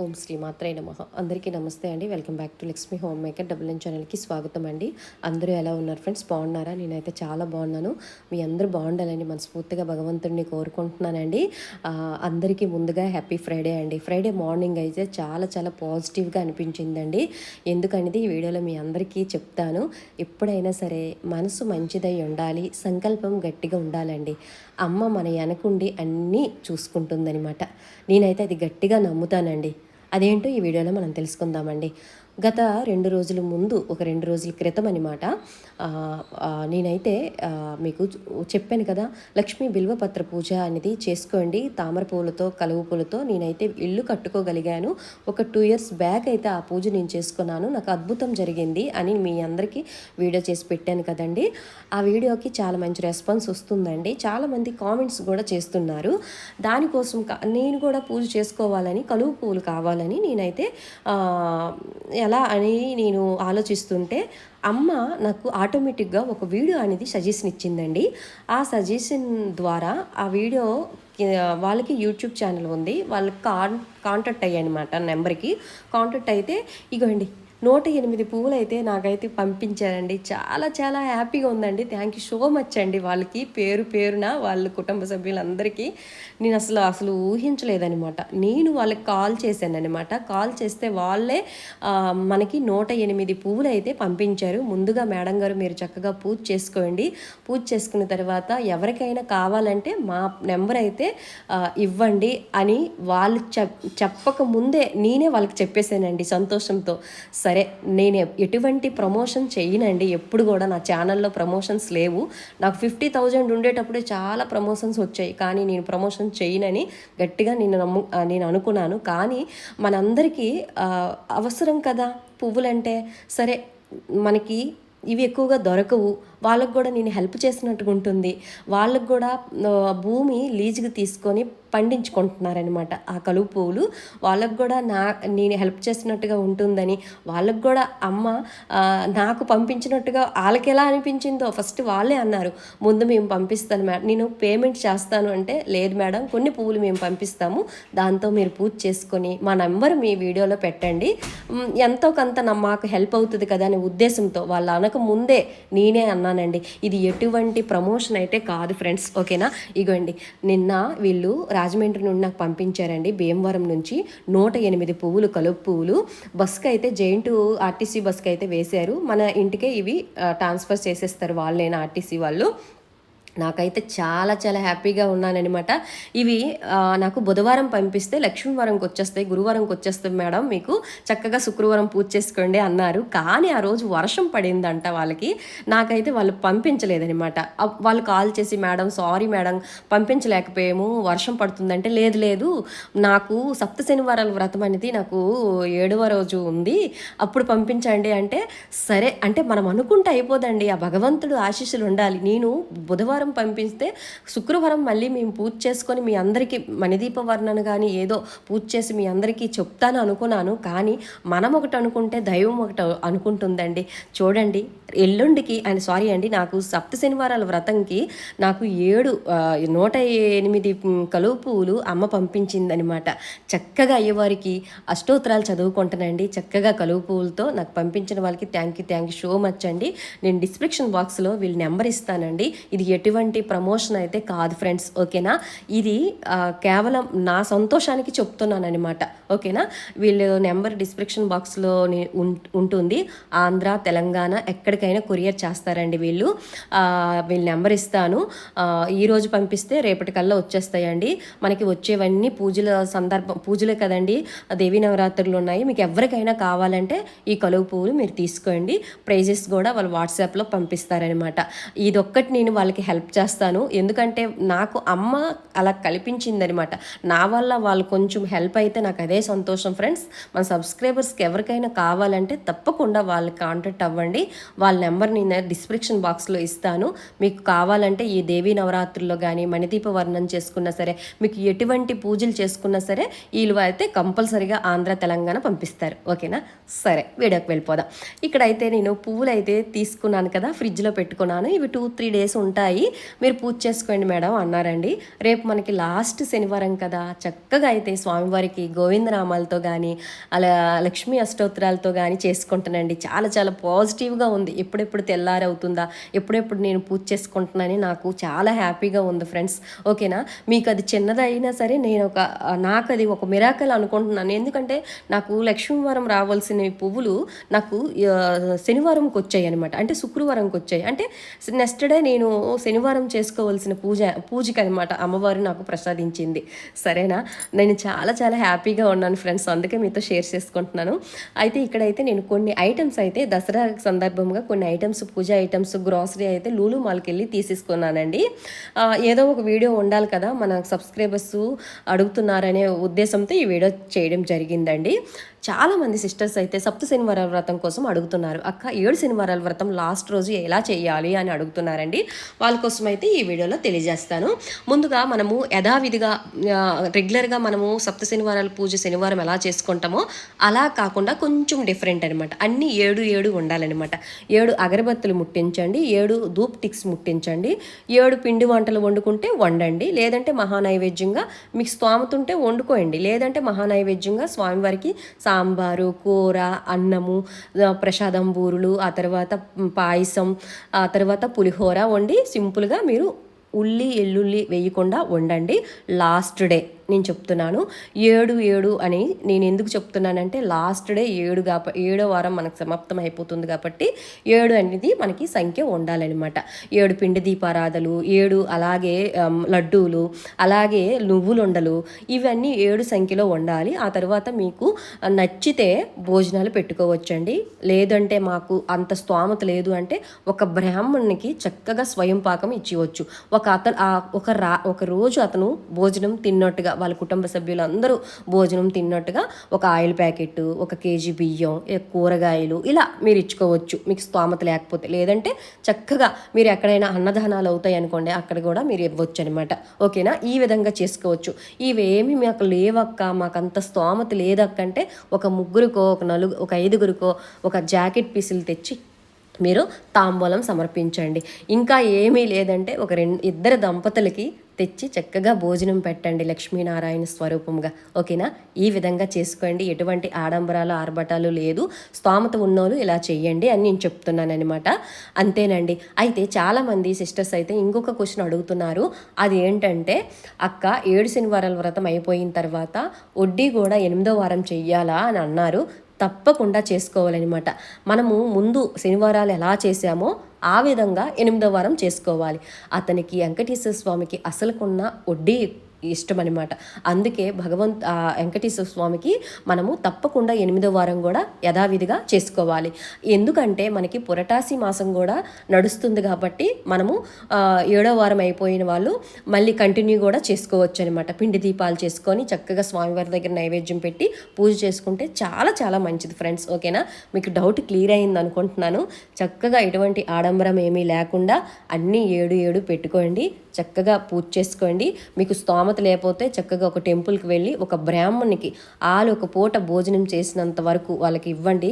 ఓం శ్రీ మాత్రే నమ. అందరికీ నమస్తే అండి. Welcome back to Lakshmi home maker. Double N ఛానల్కి స్వాగతం అండి. అందరూ ఎలా ఉన్నారు ఫ్రెండ్స్? బాగున్నారా? నేనైతే చాలా బాగున్నాను. మీ అందరూ బాగుండాలని మనస్ఫూర్తిగా భగవంతుడిని కోరుకుంటున్నానండి. అందరికీ ముందుగా హ్యాపీ ఫ్రైడే అండి. ఫ్రైడే మార్నింగ్ అయితే చాలా చాలా పాజిటివ్గా అనిపించిందండి. ఎందుకనేది ఈ వీడియోలో మీ అందరికీ చెప్తాను. ఎప్పుడైనా సరే మనసు మంచిదై ఉండాలి సంకల్పం గట్టిగా ఉండాలండి. అమ్మ మన వెనకుండి అన్నీ చూసుకుంటుందనమాట నేనైతే అది గట్టిగా నమ్ముతానండి. అదేంటో ఈ వీడియోలో మనం తెలుసుకుందామండి. గత రెండు రోజుల ముందు ఒక రెండు రోజుల క్రితం అనమాట నేనైతే మీకు చెప్పాను కదా లక్ష్మీ బిల్వపత్ర పూజ అనేది చేసుకోండి తామర పూలతో కలువు పూలతో నేనైతే ఇల్లు కట్టుకోగలిగాను. ఒక టూ ఇయర్స్ బ్యాక్ అయితే ఆ పూజ నేను చేసుకున్నాను. నాకు అద్భుతం జరిగింది అని మీ అందరికీ వీడియో చేసి పెట్టాను కదండి. ఆ వీడియోకి చాలా మంచి రెస్పాన్స్ వస్తుందండి. చాలామంది కామెంట్స్ కూడా చేస్తున్నారు. దానికోసం నేను కూడా పూజ చేసుకోవాలని కలువు పూలు కావాలని నేనైతే అలా ఎలా అని నేను ఆలోచిస్తుంటే అమ్మ నాకు ఆటోమేటిక్గా ఒక వీడియో అనేది సజెషన్ ఇచ్చిందండి. ఆ సజెషన్ ద్వారా ఆ వీడియో వాళ్ళకి యూట్యూబ్ ఛానల్ ఉంది. వాళ్ళకి కాన్ కాంటాక్ట్ అయ్యానమాట నెంబర్కి. కాంటాక్ట్ అయితే ఇగోండి నూట ఎనిమిది పువ్వులు అయితే నాకైతే పంపించారండి. చాలా చాలా హ్యాపీగా ఉందండి. థ్యాంక్ యూ సో మచ్ అండి వాళ్ళకి. పేరు పేరున వాళ్ళ కుటుంబ సభ్యులందరికీ. నేను అసలు అసలు ఊహించలేదనమాట నేను వాళ్ళకి కాల్ చేశానమాట కాల్ చేస్తే వాళ్ళే మనకి నూట ఎనిమిది పువ్వులు అయితే పంపించారు. ముందుగా మేడం గారు మీరు చక్కగా పూజ చేసుకోండి. పూజ చేసుకున్న తర్వాత ఎవరికైనా కావాలంటే మా నెంబర్ అయితే ఇవ్వండి అని వాళ్ళు చెప్ చెప్పక ముందే నేనే వాళ్ళకి చెప్పేశానండి సంతోషంతో. సరే నేను ఎటువంటి ప్రమోషన్ చేయనండి. ఎప్పుడు కూడా నా ఛానల్లో ప్రమోషన్స్ లేవు. నాకు ఫిఫ్టీ థౌజండ్ ఉండేటప్పుడే చాలా ప్రమోషన్స్ వచ్చాయి. కానీ నేను ప్రమోషన్ చేయనని గట్టిగా నేను నమ్ము నేను అనుకున్నాను. కానీ మనందరికీ అవసరం కదా పువ్వులంటే. సరే మనకి ఇవి ఎక్కువగా దొరకవు. వాళ్ళకు కూడా నేను హెల్ప్ చేసినట్టుగా ఉంటుంది వాళ్ళకు కూడా భూమి లీజుకి తీసుకొని పండించుకుంటున్నారనమాట ఆ కలుపు పువ్వులు వాళ్ళకు కూడా నా నేను హెల్ప్ చేసినట్టుగా ఉంటుందని వాళ్ళకు కూడా అమ్మ నాకు పంపించినట్టుగా వాళ్ళకి ఎలా అనిపించిందో ఫస్ట్ వాళ్ళే అన్నారు. ముందు మేము పంపిస్తాను మేడం నేను పేమెంట్ చేస్తాను అంటే లేదు మేడం కొన్ని పువ్వులు మేము పంపిస్తాము దాంతో మీరు పూజ చేసుకొని మా నెంబర్ మీ వీడియోలో పెట్టండి. ఎంతో కొంత మాకు హెల్ప్ అవుతుంది కదా అనే ఉద్దేశంతో వాళ్ళు అనక ముందే నేనే అన్నానండి. ఇది ఎటువంటి ప్రమోషన్ అయితే కాదు ఫ్రెండ్స్ ఓకేనా? ఇగోండి నిన్న వీళ్ళు రాజమండ్రి నుండి నాకు పంపించారండి భీమవరం నుంచి నూట ఎనిమిది పువ్వులు కలుపు పువ్వులు. బస్కి అయితే జైంట్ ఆర్టీసీ బస్కి అయితే వేశారు. మన ఇంటికే ఇవి ట్రాన్స్ఫర్ చేసేస్తారు వాళ్ళైనా ఆర్టీసీ వాళ్ళు. నాకైతే చాలా చాలా హ్యాపీగా ఉన్నానన్నమాట. ఇవి నాకు బుధవారం పంపిస్తే లక్ష్మీవారంకి వచ్చేస్తాయి గురువారంకి వచ్చేస్తాయి మేడం మీకు. చక్కగా శుక్రవారం పూజ చేసుకోండి అన్నారు. కానీ ఆ రోజు వర్షం పడిందంట వాళ్ళకి. నాకైతే వాళ్ళు పంపించలేదనమాట అప్- వాళ్ళు కాల్ చేసి మేడం సారీ మేడం పంపించలేకపోయాము వర్షం పడుతుందంటే లేదు లేదు. నాకు సప్త శనివారాల వ్రతం అనేది నాకు ఏడవ రోజు ఉంది. అప్పుడు పంపించండి అంటే సరే అంటే మనం అనుకుంటే అయిపోదండి. ఆ భగవంతుడు ఆశీస్సులు ఉండాలి. నేను బుధవారం పంపిస్తే శుక్రవారం మళ్ళీ మేము పూజ చేసుకొని మీ అందరికీ మణిదీప వర్ణన కానీ ఏదో పూజ చేసి మీ అందరికీ చెప్తాను అనుకున్నాను. కానీ మనం ఒకటి అనుకుంటే దైవం ఒకటి అనుకుంటుందండి. చూడండి ఎల్లుండికి అండ్ సారీ అండి నాకు సప్త శనివారాల వ్రతంకి నాకు ఏడు నూట ఎనిమిది కలువు కలువ పువ్వులు అమ్మ పంపించిందనమాట చక్కగా అయ్యేవారికి అష్టోత్తరాలు చదువుకుంటానండి చక్కగా కలువ పువ్వులతో నాకు పంపించిన వాళ్ళకి thank you thank you so much అండి. నేను డిస్క్రిప్షన్ బాక్స్లో వీళ్ళ నెంబర్ ఇస్తానండి. ఇది ఎటువంటి ప్రమోషన్ అయితే కాదు ఫ్రెండ్స్ ఓకేనా? ఇది కేవలం నా సంతోషానికి చెప్తున్నాను అనమాట ఓకేనా? వీళ్ళు నెంబర్ డిస్క్రిప్షన్ బాక్స్లో ఉంటుంది. ఆంధ్ర తెలంగాణ ఎక్కడికైనా కొరియర్ చేస్తారండి వీళ్ళు. వీళ్ళ నెంబర్ ఇస్తాను. ఈరోజు ఈ రోజు పంపిస్తే రేపటికల్లా వచ్చేస్తాయండి. మనకి వచ్చేవన్నీ పూజల సందర్భం పూజలే కదండి. దేవీ నవరాత్రులు ఉన్నాయి. మీకు ఎవరికైనా కావాలంటే ఈ కలువు పువ్వులు మీరు తీసుకోండి. ప్రైజెస్ కూడా వాళ్ళు వాట్సాప్లో పంపిస్తారనమాట ఇదొక్కటి నేను వాళ్ళకి హెల్ప్ హెల్ప్ చేస్తాను. ఎందుకంటే నాకు అమ్మ అలా కల్పించిందనమాట నా వల్ల వాళ్ళు కొంచెం హెల్ప్ అయితే నాకు అదే సంతోషం ఫ్రెండ్స్. మన సబ్స్క్రైబర్స్కి ఎవరికైనా కావాలంటే తప్పకుండా వాళ్ళకి కాంటాక్ట్ అవ్వండి. వాళ్ళ నెంబర్ నేను డిస్క్రిప్షన్ బాక్స్లో ఇస్తాను. మీకు కావాలంటే ఈ దేవీ నవరాత్రుల్లో కానీ మణిదీప వర్ణం చేసుకున్నా సరే మీకు ఎటువంటి పూజలు చేసుకున్నా సరే వీళ్ళు అయితే కంపల్సరీగా ఆంధ్ర తెలంగాణ పంపిస్తారు. ఓకేనా? సరే వీడియోకి వెళ్ళిపోదాం. ఇక్కడైతే నేను పువ్వులు అయితే తీసుకున్నాను కదా ఫ్రిడ్జ్లో పెట్టుకున్నాను. ఇవి టూ త్రీ డేస్ ఉంటాయి. మీరు పూజ చేసుకోండి మేడం అన్నారండి. రేపు మనకి లాస్ట్ శనివారం కదా. చక్కగా అయితే స్వామివారికి గోవిందనామాలతో కానీ అలా లక్ష్మీ అష్టోత్తరాలతో కానీ చేసుకుంటానండి. చాలా చాలా పాజిటివ్గా ఉంది. ఎప్పుడెప్పుడు తెల్లారవుతుందా ఎప్పుడెప్పుడు నేను పూజ చేసుకుంటున్నానని నాకు చాలా హ్యాపీగా ఉంది ఫ్రెండ్స్. ఓకేనా? మీకు అది చిన్నదైనా సరే నేను ఒక నాకు అది ఒక మిరాకల్ అనుకుంటున్నాను. ఎందుకంటే నాకు లక్ష్మీవారం రావాల్సిన పువ్వులు నాకు శనివారంకి వచ్చాయి అనమాట అంటే శుక్రవారంకి వచ్చాయి అంటే నెక్స్ట్ డే నేను శనివారం చేసుకోవాల్సిన పూజ పూజకి అనమాట అమ్మవారు నాకు ప్రసాదించింది. సరేనా? నేను చాలా చాలా హ్యాపీగా ఉన్నాను ఫ్రెండ్స్. అందుకే మీతో షేర్ చేసుకుంటున్నాను. అయితే ఇక్కడైతే నేను కొన్ని ఐటమ్స్ అయితే దసరా సందర్భంగా కొన్ని ఐటమ్స్ పూజ ఐటమ్స్ గ్రాసరీ అయితే లూలు మాల్కి వెళ్ళి తీసేసుకున్నానండి. ఏదో ఒక వీడియో ఉండాలి కదా మన సబ్స్క్రైబర్స్ అడుగుతున్నారనే ఉద్దేశంతో ఈ వీడియో చేయడం జరిగిందండి. చాలా మంది సిస్టర్స్ అయితే సప్త శనివారాల వ్రతం కోసం అడుగుతున్నారు. అక్క ఏడు శనివారాల వ్రతం లాస్ట్ రోజు ఎలా చేయాలి అని అడుగుతున్నారండి. వాళ్ళ కోసం అయితే ఈ వీడియోలో తెలియజేస్తాను. ముందుగా మనము యథావిధిగా రెగ్యులర్గా మనము సప్త శనివారాల పూజ శనివారం ఎలా చేసుకుంటామో అలా కాకుండా కొంచెం డిఫరెంట్ అనమాట అన్ని ఏడు ఏడు ఉండాలన్నమాట. ఏడు అగరబత్తులు ముట్టించండి ఏడు ధూప్ టిక్స్ ముట్టించండి ఏడు పిండి వంటలు వండుకుంటే వండండి లేదంటే మహానైవేద్యంగా మీకు స్వామితుంటే వండుకోండి లేదంటే మహానైవేద్యంగా స్వామివారికి సాంబారు కూర అన్నము ప్రసాదం బూరులు ఆ తర్వాత పాయసం ఆ తర్వాత పులిహోర వండి సింపుల్గా మీరు ఉల్లి ఎల్లుల్లి వేయకుండా వండండి. Last day. నేను చెప్తున్నాను. ఏడు ఏడు అని నేను ఎందుకు చెప్తున్నానంటే లాస్ట్ డే ఏడు కాప ఏడో వారం మనకు సమాప్తం అయిపోతుంది కాబట్టి ఏడు అనేది మనకి సంఖ్య ఉండాలన్నమాట. ఏడు పిండి దీపారాధలు ఏడు అలాగే లడ్డూలు అలాగే నువ్వులుండలు ఇవన్నీ ఏడు సంఖ్యలో ఉండాలి. ఆ తర్వాత మీకు నచ్చితే భోజనాలు పెట్టుకోవచ్చండి. లేదంటే మాకు అంత స్తోమత లేదు అంటే ఒక బ్రాహ్మణునికి చక్కగా స్వయం పాకం ఇచ్చివచ్చు. ఒక అతను ఒక రా ఒక రోజు అతను భోజనం తిన్నట్టుగా వాళ్ళ కుటుంబ సభ్యులందరూ భోజనం తిన్నట్టుగా ఒక ఆయిల్ ప్యాకెట్ ఒక కేజీ బియ్యం కూరగాయలు ఇలా మీరు ఇచ్చుకోవచ్చు. మీకు స్తోమత లేకపోతే. లేదంటే చక్కగా మీరు ఎక్కడైనా అన్నదానాలు అవుతాయి అనుకోండి అక్కడ కూడా మీరు ఇవ్వచ్చు అనమాట ఓకేనా? ఈ విధంగా చేసుకోవచ్చు. ఇవేమి మాకు లేవక్క మాకు అంత స్తోమత లేదక్క అంటే ఒక ముగ్గురికో ఒక నలుగు ఒక ఐదుగురికో ఒక జాకెట్ పీసులు తెచ్చి మీరు తాంబూలం సమర్పించండి. ఇంకా ఏమీ లేదంటే ఒక రెండు ఇద్దరు దంపతులకి తెచ్చి చక్కగా భోజనం పెట్టండి లక్ష్మీనారాయణ స్వరూపంగా ఓకేనా? ఈ విధంగా చేసుకోండి. ఎటువంటి ఆడంబరాలు ఆర్భటాలు లేదు. స్తోమత ఉన్నోళ్ళు ఇలా చేయండి అని నేను చెప్తున్నాను అనమాట అంతేనండి. అయితే చాలామంది సిస్టర్స్ అయితే ఇంకొక క్వశ్చన్ అడుగుతున్నారు. అది ఏంటంటే అక్క ఏడు శనివారాల వ్రతం అయిపోయిన తర్వాత వడ్డీ కూడా ఎనిమిదో వారం చెయ్యాలా అని అన్నారు. తప్పకుండా చేసుకోవాలన్నమాట. మనము ముందు శనివారాలు ఎలా చేసామో ఆ విధంగా ఎనిమిదో వారం చేసుకోవాలి. అతనికి వెంకటేశ్వర స్వామికి అసలుకున్న వడ్డీ ఇష్టం అనమాట అందుకే భగవంత్ వెంకటేశ్వర స్వామికి మనము తప్పకుండా ఎనిమిదో వారం కూడా యథావిధిగా చేసుకోవాలి. ఎందుకంటే మనకి పురటాసి మాసం కూడా నడుస్తుంది కాబట్టి మనము ఏడో వారం అయిపోయిన వాళ్ళు మళ్ళీ కంటిన్యూ కూడా చేసుకోవచ్చు అనమాట పిండి దీపాలు చేసుకొని చక్కగా స్వామివారి దగ్గర నైవేద్యం పెట్టి పూజ చేసుకుంటే చాలా చాలా మంచిది ఫ్రెండ్స్. ఓకేనా? మీకు డౌట్ క్లియర్ అయింది అనుకుంటున్నాను. చక్కగా ఎటువంటి ఆడంబరం ఏమీ లేకుండా అన్నీ ఏడు ఏడు పెట్టుకోండి. చక్కగా పూజ చేసుకోండి. మీకు స్తోమత లేకపోతే చక్కగా ఒక టెంపుల్కి వెళ్ళి ఒక బ్రాహ్మణునికి వాళ్ళు ఒక పూట భోజనం చేసినంత వరకు వాళ్ళకి ఇవ్వండి.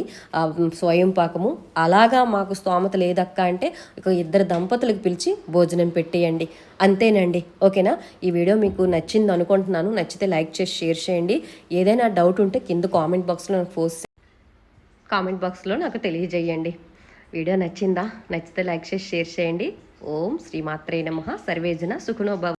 స్వయం పాకము. అలాగా మాకు స్తోమత లేదక్క అంటే ఒక ఇద్దరు దంపతులకు పిలిచి భోజనం పెట్టేయండి. అంతేనండి. ఓకేనా? ఈ వీడియో మీకు నచ్చింది అనుకుంటున్నాను. నచ్చితే లైక్ చేసి షేర్ చేయండి. ఏదైనా డౌట్ ఉంటే కింద కామెంట్ బాక్స్లో నాకు పోస్ట్ కామెంట్ బాక్స్లో నాకు తెలియజేయండి. వీడియో నచ్చిందా? నచ్చితే లైక్ చేసి షేర్ చేయండి. ఓం శ్రీమాత్రే నమ. సర్వేజన సుఖనోభవ